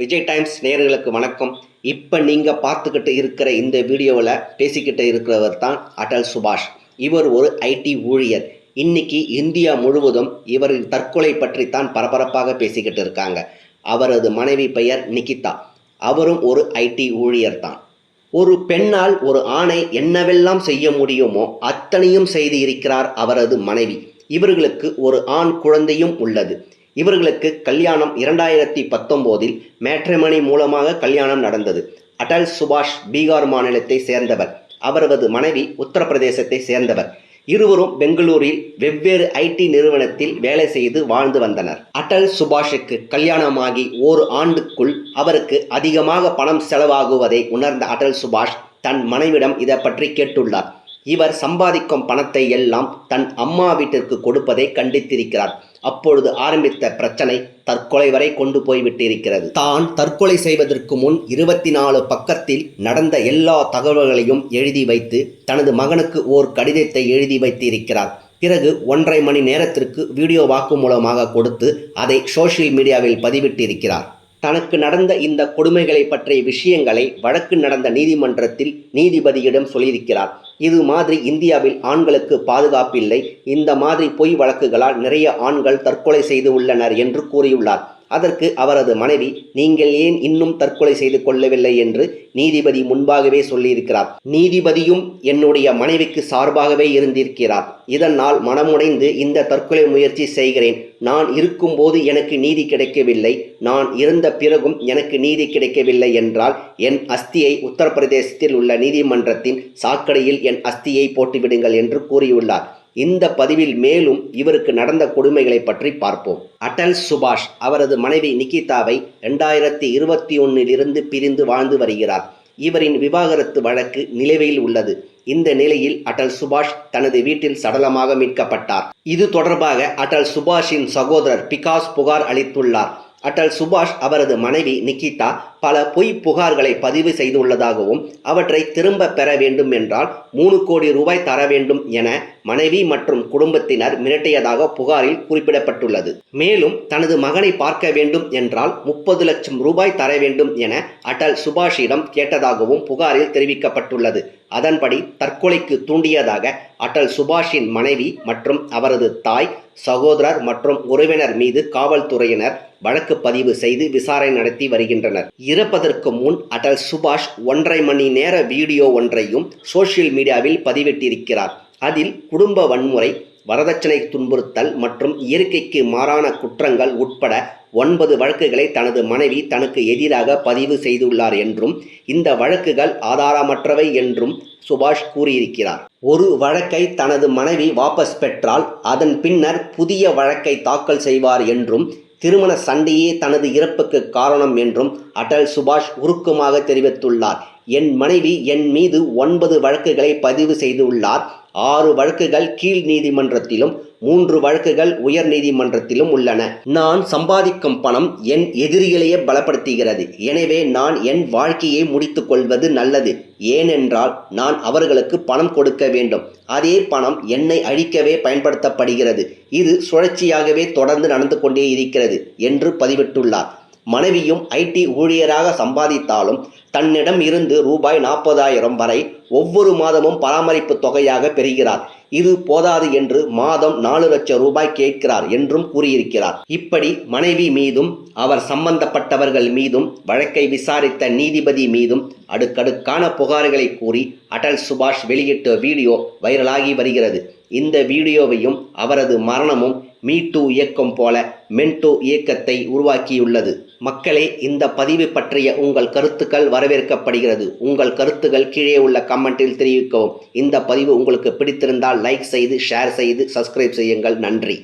Vijay times நேர்களுக்கு வணக்கம். இப்போ நீங்கள் பார்த்துக்கிட்டு இருக்கிற இந்த வீடியோவில் பேசிக்கிட்டு இருக்கிறவர் தான் அடல் சுபாஷ். இவர் ஒரு ஐடி ஊழியர். இன்னைக்கு இந்தியா முழுவதும் இவரின் தற்கொலை பற்றி தான் பரபரப்பாக பேசிக்கிட்டு இருக்காங்க. அவரது மனைவி பெயர் நிகிதா. அவரும் ஒரு ஐடி ஊழியர் தான். ஒரு பெண்ணால் ஒரு ஆணை என்னவெல்லாம் செய்ய முடியுமோ அத்தனையும் செய்து இருக்கிறார் அவரது மனைவி. இவர்களுக்கு ஒரு ஆண் குழந்தையும் உள்ளது. இவர்களுக்கு கல்யாணம் இரண்டாயிரத்தி பத்தொம்போதில் மேட்ரிமணி மூலமாக கல்யாணம் நடந்தது. அடல் சுபாஷ் பீகார் மாநிலத்தை சேர்ந்தவர். அவரது மனைவி உத்தரப்பிரதேசத்தை சேர்ந்தவர். இருவரும் பெங்களூரில் வெவ்வேறு ஐடி நிறுவனத்தில் வேலை செய்து வாழ்ந்து வந்தனர். அடல் சுபாஷுக்கு கல்யாணமாகி ஒரு ஆண்டுக்குள் அவருக்கு அதிகமாக பணம் செலவாகுவதை உணர்ந்த அடல் சுபாஷ் தன் மனைவிடம் இதை பற்றி கேட்டுள்ளார். இவர் சம்பாதிக்கும் பணத்தை எல்லாம் தன் அம்மா வீட்டிற்கு கொடுப்பதை கண்டித்திருக்கிறார். அப்பொழுது ஆரம்பித்த பிரச்சனை தற்கொலை வரை கொண்டு போய்விட்டிருக்கிறது. தான் தற்கொலை செய்வதற்கு முன் இருபத்தி நாலு பக்கத்தில் நடந்த எல்லா தகவல்களையும் எழுதி வைத்து தனது மகனுக்கு ஓர் கடிதத்தை எழுதி வைத்திருக்கிறார். பிறகு ஒன்றரை மணி நேரத்திற்கு வீடியோ வாக்குமூலமாக கொடுத்து அதை சோஷியல் மீடியாவில் பதிவிட்டிருக்கிறார். தனக்கு நடந்த இந்த கொடுமைகளை பற்றிய விஷயங்களை வழக்கு நடந்த நீதிமன்றத்தில் நீதிபதியிடம் சொல்லியிருக்கிறார். இது மாதிரி இந்தியாவில் ஆண்களுக்கு பாதுகாப்பில்லை. இந்த மாதிரி பொய் வழக்குகளால் நிறைய ஆண்கள் தற்கொலை செய்து உள்ளனர் என்று கூறியுள்ளார். அதற்கு அவரது மனைவி நீங்கள் ஏன் இன்னும் தற்கொலை செய்து கொள்ளவில்லை? என்று நீதிபதி முன்பாகவே சொல்லியிருக்கிறார். நீதிபதியும் என்னுடைய மனைவிக்கு சார்பாகவே இருந்திருக்கிறார். இதனால் மனமுடைந்து இந்த தற்கொலை முயற்சி செய்கிறேன். நான் இருக்கும்போது எனக்கு நீதி கிடைக்கவில்லை. நான் இருந்த பிறகும் எனக்கு நீதி கிடைக்கவில்லை என்றால் என் அஸ்தியை உத்தரப்பிரதேசத்தில் உள்ள நீதிமன்றத்தின் சாக்கடையில் என் அஸ்தியை போட்டுவிடுங்கள் என்று கூறியுள்ளார். இந்த பதிவில் மேலும் இவருக்கு நடந்த கொடுமைகளை பற்றி பார்ப்போம். அடல் சுபாஷ் அவரது மனைவி நிகிதாவை ரெண்டாயிரத்தி இருபத்தி ஒன்னிலிருந்து பிரிந்து வாழ்ந்து வருகிறார். இவரின் விவாகரத்து வழக்கு நிலுவையில் உள்ளது. இந்த நிலையில் அடல் சுபாஷ் தனது வீட்டில் சடலமாக மீட்கப்பட்டார். இது தொடர்பாக அடல் சுபாஷின் சகோதரர் பிகாஸ் புகார் அளித்துள்ளார். அட்டல் சுபாஷ் அவரது மனைவி நிகிதா பல பொய் புகார்களை பதிவு செய்துள்ளதாகவும் அவற்றை திரும்ப பெற வேண்டும் என்றால் மூணு கோடி ரூபாய் தர வேண்டும் என மனைவி மற்றும் குடும்பத்தினர் மிரட்டியதாக புகாரில் குறிப்பிடப்பட்டுள்ளது. மேலும் தனது மகனை பார்க்க வேண்டும் என்றால் முப்பது லட்சம் ரூபாய் தர வேண்டும் என அட்டல் சுபாஷிடம் கேட்டதாகவும் புகாரில் தெரிவிக்கப்பட்டுள்ளது. அதன்படி தற்கொலைக்கு தூண்டியதாக அட்டல் சுபாஷின் மனைவி மற்றும் அவரது தாய் சகோதரர் மற்றும் உறவினர் மீது காவல்துறையினர் வழக்கு பதிவு செய்து விசாரணை நடத்தி வருகின்றனர். இறப்பதற்கு முன் அடல் சுபாஷ் ஒன்றரை மணி நேர வீடியோ ஒன்றையும் சோஷியல் மீடியாவில் பதிவிட்டிருக்கிறார். அதில் குடும்ப வன்முறை வரதட்சணை துன்புறுத்தல் மற்றும் இயற்கைக்கு மாறான குற்றங்கள் உட்பட ஒன்பது வழக்குகளை தனது மனைவி தனக்கு எதிராக பதிவு செய்துள்ளார் என்றும் இந்த வழக்குகள் ஆதாரமற்றவை என்றும் சுபாஷ் கூறியிருக்கிறார். ஒரு வழக்கை தனது மனைவி வாபஸ் பெற்றால் அதன் பின்னர் புதிய வழக்கை தாக்கல் செய்வார் என்றும் திருமண சண்டையே தனது இறப்புக்கு காரணம் என்றும் அடல் சுபாஷ் உருக்கமாக தெரிவித்துள்ளார். என் மனைவி என் மீது ஒன்பது வழக்குகளை பதிவு செய்துள்ளார். ஆறு வழக்குகள் கீழ் நீதிமன்றத்திலும் மூன்று வழக்குகள் உயர் நீதிமன்றத்திலும் உள்ளன. நான் சம்பாதிக்கும் பணம் என் எதிரிகளையே பலப்படுத்துகிறது. எனவே நான் என் வாழ்க்கையை முடித்துக் கொள்வது நல்லது. ஏனென்றால் நான் அவர்களுக்கு பணம் கொடுக்க வேண்டும். அதே பணம் என்னை அழிக்கவே பயன்படுத்தப்படுகிறது. இது சுழற்சியாகவே தொடர்ந்து நடந்து கொண்டே இருக்கிறது என்று பதிவிட்டுள்ளார். மனைவியும் ஐடி ஊழியராக சம்பாதித்தாலும் தன்னிடம் இருந்து ரூபாய் நாற்பதாயிரம் வரை ஒவ்வொரு மாதமும் பராமரிப்பு தொகையாக பெறுகிறார். இது போதாது என்று மாதம் நாலு லட்சம் ரூபாய் கேட்கிறார் என்றும் கூறியிருக்கிறார். இப்படி மனைவி மீதும் அவர் சம்பந்தப்பட்டவர்கள் மீதும் வழக்கை விசாரித்த நீதிபதி மீதும் அடுக்கடுக்கான புகார்களை கூறி அடல் சுபாஷ் வெளியிட்ட வீடியோ வைரலாகி வருகிறது. இந்த வீடியோவையும் அவரது மரணமும் மீ டூ இயக்கம் போல மென்டோ இயக்கத்தை உருவாக்கியுள்ளது. மக்களே இந்த பதிவு பற்றிய உங்கள் கருத்துக்கள் வரவேற்கப்படுகிறது. உங்கள் கருத்துக்கள் கீழே உள்ள கமெண்டில் தெரிவிக்கவும். இந்த பதிவு உங்களுக்கு பிடித்திருந்தால் லைக் செய்து ஷேர் செய்து சப்ஸ்கிரைப் செய்யுங்கள். நன்றி.